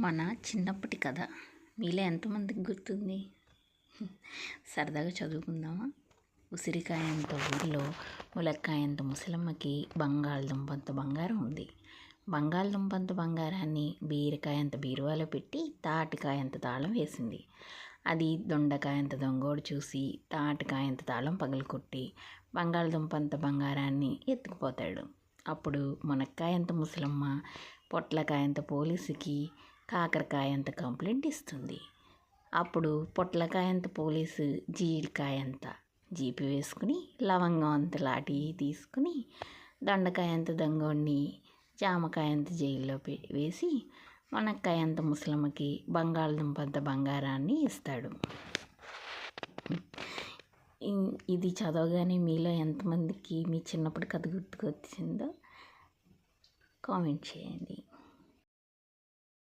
మన చిన్నప్పటి కథ. మీలో ఎంతమందికి గుర్తుంది? సరదాగా చదువుకుందామా? ఉసిరికాయంత ఊరిలో ములక్కాయంత ముసలమ్మకి బంగాళదుంపంత బంగారం ఉంది. బంగాళదుంపంత బంగారాన్ని బీరకాయంత బీరువాలో పెట్టి తాటికాయంత తాళం వేసింది. అది దొండకాయంత దొంగోడు చూసి తాటికాయంత తాళం పగలకొట్టి బంగాళదుంపంత బంగారాన్ని ఎత్తుకుపోతాడు. అప్పుడు మునక్కాయంత ముసలమ్మ పొట్లకాయంత పోలీసుకి కాకరకాయ అంత కంప్లైంట్ ఇస్తుంది. అప్పుడు పొట్లకాయ అంత పోలీసు జీడికాయంత జీపి వేసుకుని లవంగం అంత లాటి తీసుకుని దొండకాయంత దొంగోడిని జామకాయంత జైల్లో పె వేసి మునక్కాయంత ముసలమ్మకి బంగాళదుంపంత బంగారాన్ని ఇస్తాడు. ఇది చదవగానే మీలో ఎంతమందికి మీ చిన్నప్పుడు కథ గుర్తుకొచ్చిందో కామెంట్ చేయండి.